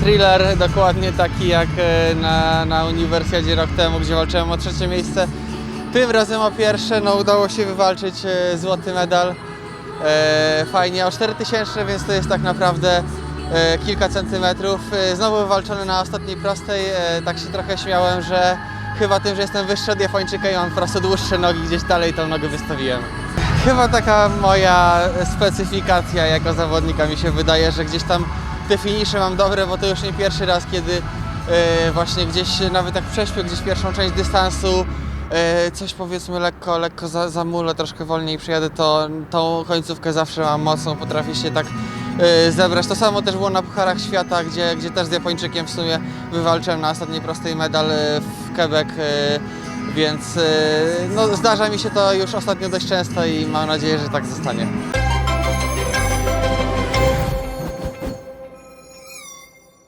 thriller, dokładnie taki jak e, na, na uniwersjadzie rok temu, gdzie walczyłem o trzecie miejsce. Tym razem o pierwsze, no udało się wywalczyć e, złoty medal. E, fajnie, o 4000, więc to jest tak naprawdę e, kilka centymetrów. E, znowu wywalczony na ostatniej prostej, e, tak się trochę śmiałem, że chyba tym, że jestem wyższy od Japończyka i mam po prostu dłuższe nogi, gdzieś dalej tą nogę wystawiłem. Chyba taka moja specyfikacja jako zawodnika mi się wydaje, że gdzieś tam te finisze mam dobre, bo to już nie pierwszy raz, kiedy e, właśnie gdzieś nawet jak prześpię gdzieś pierwszą część dystansu, e, coś powiedzmy lekko, lekko za, zamulę, troszkę wolniej przyjadę, to tą końcówkę zawsze mam mocną, potrafię się tak e, zebrać. To samo też było na Pucharach Świata, gdzie, gdzie też z Japończykiem w sumie wywalczyłem na ostatniej prostej medal w Quebec, więc no, zdarza mi się to już ostatnio dość często i mam nadzieję, że tak zostanie.